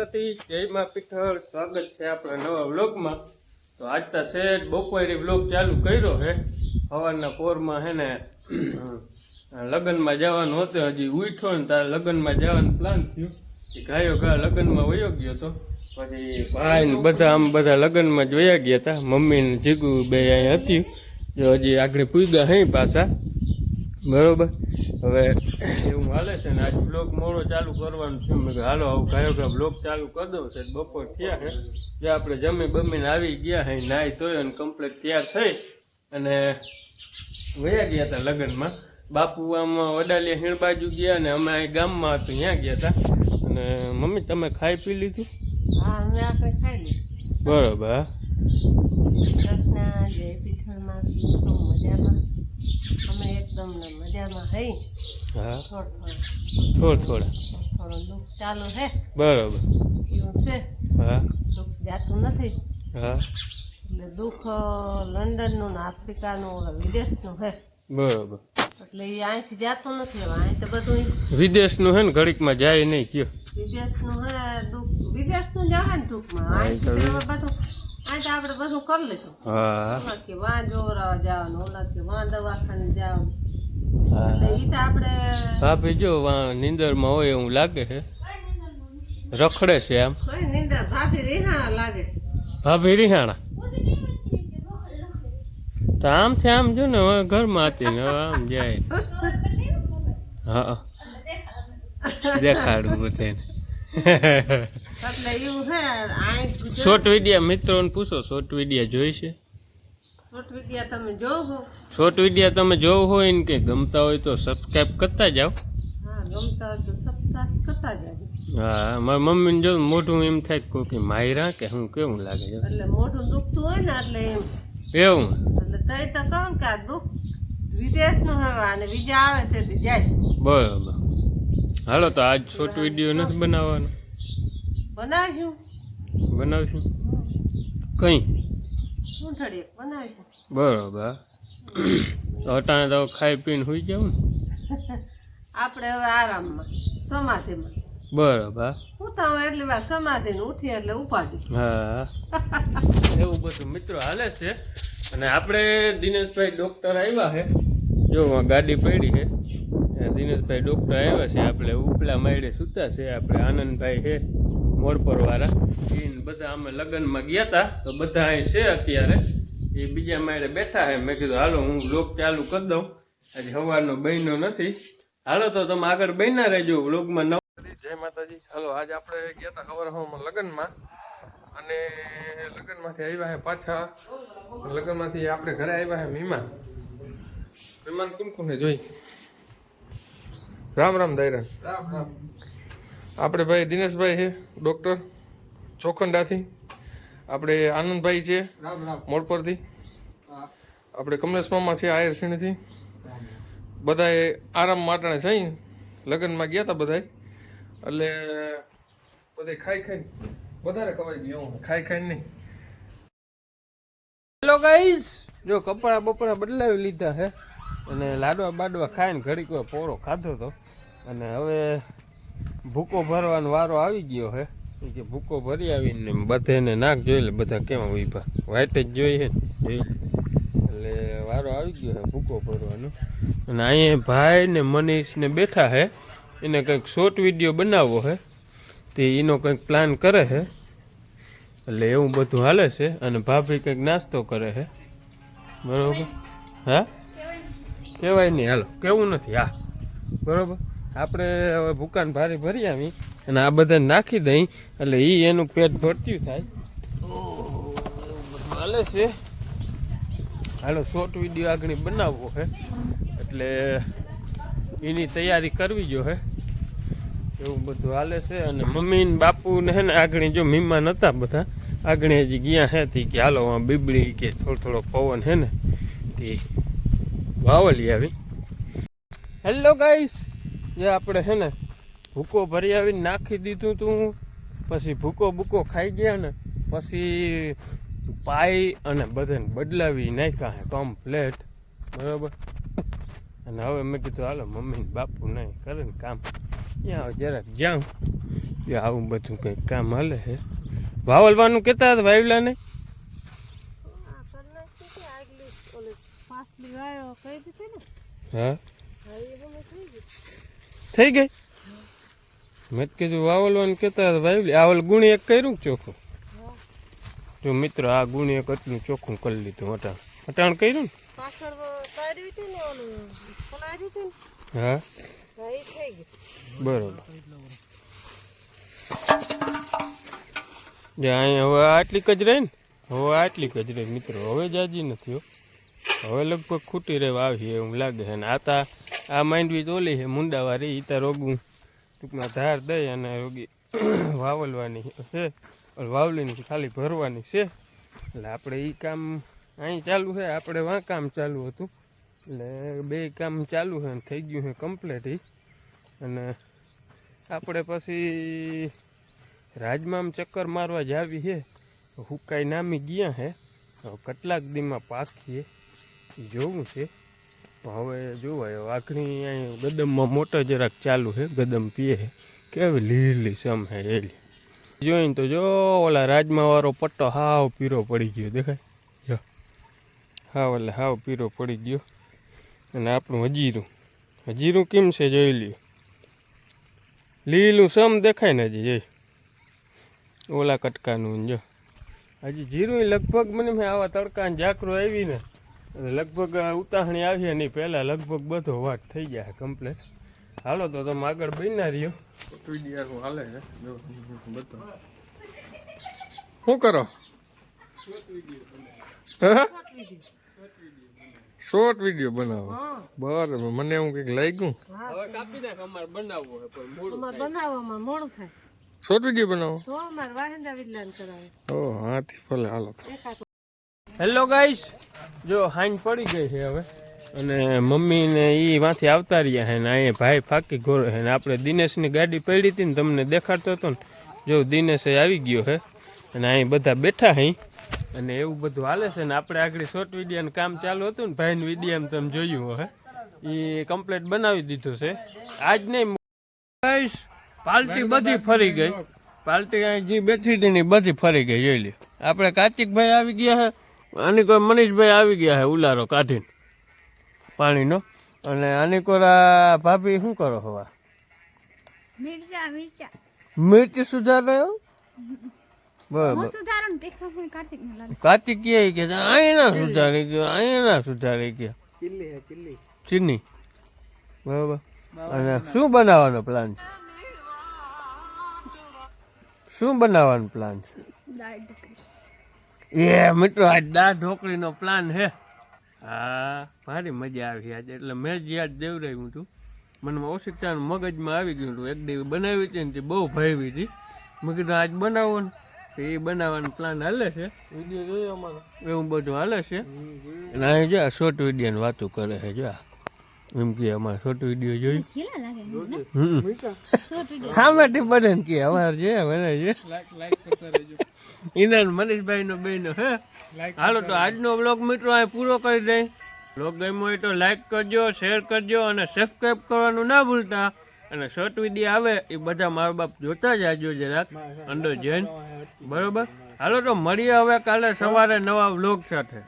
દ્વારકાથી જય માં પીઠળ. સ્વાગત છે આપણા નવા વ્લોગમાં. તો આજ તો શેઠ બપોરે વ્લોગ ચાલુ કર્યો છે સવારના પોરમાં હે ને લગ્નમાં જવાનું હતું. હજી ઉઠો ને તારે લગ્નમાં જવાનું પ્લાન થયું. એ ગાયો ગા લગ્નમાં વયો ગયો તો. પછી ભાઈ ને બધા આમ બધા લગ્નમાં જ વયા ગયા હતા મમ્મી ને જીગુ બે અહીં હતી. જો હજી આગળ પૂગ્યા હે પાછા. બરોબર? હવે એવું હાલે છે ને આજ બ્લોગ મોડો ચાલુ કરવાનું છે. મેં હાલો આવું કયો કે બ્લોગ ચાલુ કરી દઉં છે. બપોર થયા છે. જે આપણે જમી બમીને આવી ગયા હે નાહી ધોયો અને કમ્પ્લીટ તૈયાર થઈ. અને વયા ગયા હતા લગ્નમાં. બાપુ આમ વડાલિયા હીણ બાજુ ગયા અને અમે અહીં ગામમાં હતું ત્યાં ગયા હતા. અને મમ્મી તમે ખાઈ પી લીધું? હા અમે આપણે ખાઈ લીધું. બરોબર હા. કૃષ્ણ જય પીઠળમાં અમે એકદમ ને મજામાં હઈ. હા? થોડ થોડા. થોડ થોડા. થોડો દુઃખ ચાલુ હે. બરોબર. એવું છે. હા? દુઃખ જાતું નથી. હા? એટલે દુઃખ અ, લંડનનું ને આફ્રિકાનું ઓલા વિદેશનું હે. બરોબર. એટલે એ અહીંથી જાતું નથી. હવે અહીં તો બધું ઈ વિદેશનું હે ને ઘડીકમાં જાય નહીં કયો. વિદેશનું હે દુઃખ વિદેશનું જ આવે ને ટૂંકમાં. હા, એ અહીંથી તો તો હવે બધું તો આપણે બધું કરી લીધું. હા. કે વાં જોરા જવાનું ઓલા કે વાં દવાખાને જાવ હા. તો આપણે ભાભી જો વાં નીંદરમાં હોય એવું લાગે છે રખડે છે આમ કોઈ ભાભી રેહાણા લાગે. ભાભી રિહાણા? તો આમથી આમ જો ને હવે ઘરમાં હતી ને હવે આમ જાય. હા. દેખાડું બધાને એટલે એવું હે આઈ શોર્ટ વિડિયા મિત્રોને પૂછો શોર્ટ વિડિયા જોઈ છે? શોર્ટ વિડિયા તમે જોવો. શોર્ટ વિડિયા તમે જોવો હોય ને કે ગમતા હોય તો સબસ્ક્રાઇબ કરતા જાઓ. હા ગમતા હોય તો સપ્તાહ કરતા જાય હા મારી મમ્મીને જો મોઢું એમ થાય કે કોઈ માયરા કે હું કેવું લાગે છે? એટલે મોઢું દુખતું હોય ને એટલે એમ. એવું? એટલે તઈ તો કહું કે આ દુઃખ વિદેશનું હવે અને બીજા આવે તેથી જાય. બરાબર. હાલો તો આજ શોર્ટ વીડિયો નથી બનાવવાનો. બનાવ્યું? બનાવશું? કઈ? બનાવ્યું. બરોબર. અટાણે તો ખાઈ પીને હોઈ જાવ ને? આપણે હવે આરામમાં સમાધિમાં. બરોબર. ઉતા એટલે એટલી વાર સમાધિને ઉઠી એટલે ઉપાધિ. હા. એવું બધું મિત્રો હાલે છે. અને આપણે દિનેશભાઈ ડૉક્ટર આવ્યા છે. જો ગાડી પડી છે. દિનેશભાઈ ડૉક્ટર આવ્યા છે. આપણે ઉપલા માયડે સૂતા છે. આપણે આનંદભાઈ છે. મોરપરવાળા. એ બધા અમે લગ્નમાં ગયા હતા તો બધા અહીં છે અત્યારે. એ બીજા માળે બેઠા છે. મેં કીધું હાલો હું વ્લોગ ચાલુ કરી દઉં. આજે સવારનો બહેનો નથી. હાલો તો તમે આગળ બહેના રહેજો વ્લોગમાં નવ જય માતાજી. હાલો આજે આપણે ગયા હતા ખબર હવામાં લગ્નમાં. અને લગ્નમાંથી આવ્યા છે પાછા. લગ્નમાંથી આપણે ઘરે આવ્યા છે મહેમાન. મહેમાન કુમકુમને કોને જોઈ. રામ રામ દાયરા. આપણે ભાઈ દિનેશભાઈ છે ડૉક્ટર ચોખંડાથી. આપણે આનંદભાઈ છે મોડપરથી આપણે કમલેશ મામા છે આયરસીણીથી બધાએ આરામ માટે છે લગ્નમાં ગયા હતા બધાય એટલે બધે ખાઈ ખાઈને, વધારે ખવાઈ ગયું ખાઈ ખાઈ નહીં. હેલો ગાઈસ જો કપડા બપડા બદલાવી લીધા છે અને લાડવા બાડવા ખાઈને ઘડીક પોરો ખાધો તો. અને હવે ભૂકો ભરવાનો વારો આવી ગયો એ કે ભૂકો ભરી આવીને બધાને નાક જોઈ લે, બધા કેમ ઊભા વાઈટ જ જોઈએ જોઈ એટલે વારો આવી ગયો હે ભૂકો ભરવાનો. અને અહીંયા ભાઈ ને મનીષ ને બેઠા હે. એને કંઈક શોર્ટ વીડિયો બનાવવો છે તે એનો કંઈક પ્લાન કરે છે એટલે એવું બધું હાલે છે અને ભાભી કંઈક નાસ્તો કરે છે બરોબર? હા? કહેવાય નહીં. હાલો, કેવું નથી? હા. બરોબર? આપણે હવે ભૂકાન ભારી ભરી આવી અને આ બધા નાખી દઈ. એટલે એ એનું પેટ ભરતું થાય. હાલે છે. હાલો શોર્ટ વીડિયો આગળ બનાવવો છે એટલે એની તૈયારી કરવી જો હે. એવું બધું હાલે છે. અને મમ્મી ને બાપુ ને હે ને આગળ જો મહેમાન હતા બધા, આગળ હજી ગયા હે તી કે હાલો બીબડી કે થોડો થોડો પવન હે ને, તે વાવલી આવી. હેલો ગાઈસ જે આપણે છે ને ભૂકો ભરી આવીને નાખી દીધું તું પછી ભૂકો બૂકો ખાઈ ગયા ને પછી પાઈ અને બધાને બદલાવી નાખ્યા હે કમ્પ્લેટ બરાબર? અને હવે મેં કીધું હાલો મમ્મી બાપુ નહીં કરે ને કામ. ત્યાં જરાક જાઉં. એ આવું બધું કંઈક કામ હાલે છે વાવલવાનું કહેતા હતા વાવલા ને આ કરી નાખી છે આગલી ઓલી પાછલી ગાયો કહી દીધી ને? હા? થઈ ગઈ? મેં કીધું વાવલવાનું કહેતા હતા વાવલી. આવલ ગુણી એક કર્યું ચોખ્ખું? જો મિત્રો આ ગુણી એક એટલું ચોખ્ખું કરી લીધું અટાણ અટાણ કર્યું ને? હા. બરોબર. જે અહીંયા હવે આટલી જ રહી ને? હવે આટલી જ રહી મિત્રો. હવે જાજી નથી હો. હવે લગભગ ખૂટી રહેવા આવી એવું લાગે છે. ને આ તા આ માંડવી તોલી છે, મુંડાવાળી એ તા રોગું. ટૂંકમાં ધાર દઈ અને રોગી વાવલવાની છે. વાવલીની ખાલી ભરવાની છે. એટલે આપણે એ કામ અહીં ચાલુ છે, આપણે વાં કામ ચાલુ હતું. એટલે બે કામ ચાલુ છે ને થઈ ગયું છે કમ્પ્લેટ અને આપણે પછી રાજમામ ચક્કર મારવા જાવી છે. હુકાઈ નામી ગયા હવે કેટલાક દીમાં પાકીએ. જોવું છે. હવે જોવાય વાઘણી અહીં ગદમમાં મોટર જરાક ચાલુ છે, ગદમ પીએ કેવી લીલી સમ હે એલી. જોઈને તો જો ઓલા રાજમા વાળો પટ્ટો હાવ પીરો પડી ગયો દેખાય. જો. હાવ એટલે હાવ પીરો પડી ગયો. અને આપણું હજીરું. હજીરું કેમ છે જોઈ લ્યો. લીલું સમ દેખાય ને હજી, જોઈ. ઓલા કટકાનું જો. હજી જીરું લગભગ મને આવા તડકા જાકરો આવી ને લગભગ ઉતાહણી આવી એની પહેલાં લગભગ બધો વાટ થઈ જાય કમ્પ્લેટ હાલો તો તમે આગળ બનના રહ્યો. હાલે છે શું કરો? શોર્ટ વીડિયો બનાવો. બરાબર મને એવું કંઈક લાગ્યું. હવે કાપી નાખ અમારે બનાવવો હોય પણ મોડું અમારે બનાવવામાં મોડું થાય. શોર્ટ વીડિયો બનાવો. તો અમારે વાહિંદા વિજ્ઞાન કરાવે. ઓ હાથી ભલે હાલો હેલો ગાઈસ જો હાંજ પડી ગઈ છે હવે. અને મમ્મી ને ઈ માંથી આવતા રહ્યા છે ને, અહીંયા ભાઈ ફાકી ઘોરે છે ને. આપણે દિનેશની ગાડી પડી હતી ને, તમને દેખાડતો હતો ને. જો દિનેશ એ આવી ગયો છે અને અહીં બધા બેઠા હઈ અને એવું બધું હાલે છે ને, આપણે આગળ શોર્ટ વિડીયોનું કામ ચાલુ હતું ને, ભાઈને વિડીયા તમે જોયું હે એ કમ્પ્લેટ બનાવી દીધું છે. આજ નહીં પાલટી બધી ફરી ગઈ. પાર્ટી અહીં જે બેઠી હતી ને બધી ફરી ગઈ, જોઈ લે આપણે કાર્તિકભાઈ આવી ગયા છે. આની કોઈ મનીષભાઈ આવી ગયા છે ઉલારો કાઢીને પાણીનો. અને આની કોરા ભાભી શું કરો હવા મિર્ચા મિર્ચા. મિર્ચ સુધાર રહ્યો બરાબર. કાર્તિક ને લાગે કાર્તિક કહે કે અહીં સુધારી ગયો અહીંના સુધારી ગયા. ચીની. બરાબર. અને શું બનાવવાનો પ્લાન છે? શું બનાવવાનો પ્લાન છે? એ મિત્રો આજ દાળ ઢોકળીનો પ્લાન છે. હા ભારી મજા આવી આજે. એટલે મેં જ યાદ દેવડાવ્યું હતું મને ઓશિકતાનું મગજમાં આવી ગયું હતું. એક દેવી બનાવી હતી ને તે બહુ ભાવી હતી. મેં કીધું આજ બનાવો ને. તો એ બનાવવાનો પ્લાન હાલે છે. વીડિયો જોયો અમારો. એવું બધું હાલે છે. અને અહીં જો શોર્ટ વિડીયોની વાતો કરે છે જો આ. એમ કે અમારે શોર્ટ વીડિયો જોયું વિડિયો હા માટે બધાને કે અમારે છે મને છે ઇનાન મનીષભાઈ નો બેન હે? હાલો તો આજનો બ્લોગ મિત્રો અહીં પૂરો કરી દઈ. બ્લોગ ગમ્યો હોય તો લાઈક કરજો શેર કરજો અને સબસ્ક્રાઈબ કરવાનું ના ભૂલતા. અને શોર્ટ વીડિયો આવે એ બધા મારા બાપ જોતા જાજો જરાક. અંદર જૈન બરોબર? હાલો તો મળીએ હવે કાલે સવારે નવા બ્લોગ સાથે.